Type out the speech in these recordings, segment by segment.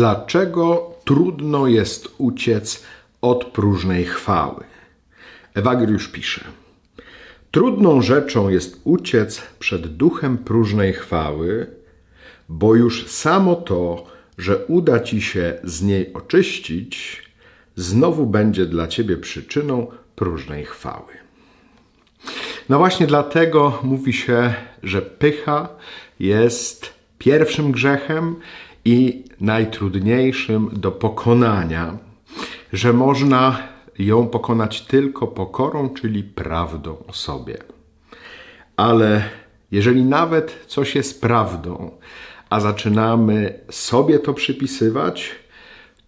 Dlaczego trudno jest uciec od próżnej chwały? Ewagriusz pisze. Trudną rzeczą jest uciec przed duchem próżnej chwały, bo już samo to, że uda ci się z niej oczyścić, znowu będzie dla ciebie przyczyną próżnej chwały. No właśnie dlatego mówi się, że pycha jest pierwszym grzechem i najtrudniejszym do pokonania, że można ją pokonać tylko pokorą, czyli prawdą o sobie. Ale jeżeli nawet coś jest prawdą, a zaczynamy sobie to przypisywać,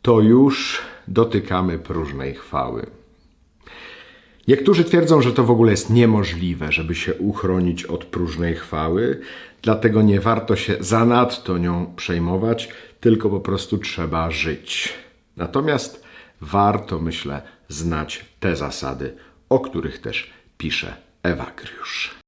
to już dotykamy próżnej chwały. Niektórzy twierdzą, że to w ogóle jest niemożliwe, żeby się uchronić od próżnej chwały, dlatego nie warto się zanadto nią przejmować, tylko po prostu trzeba żyć. Natomiast warto, myślę, znać te zasady, o których też pisze Ewagriusz.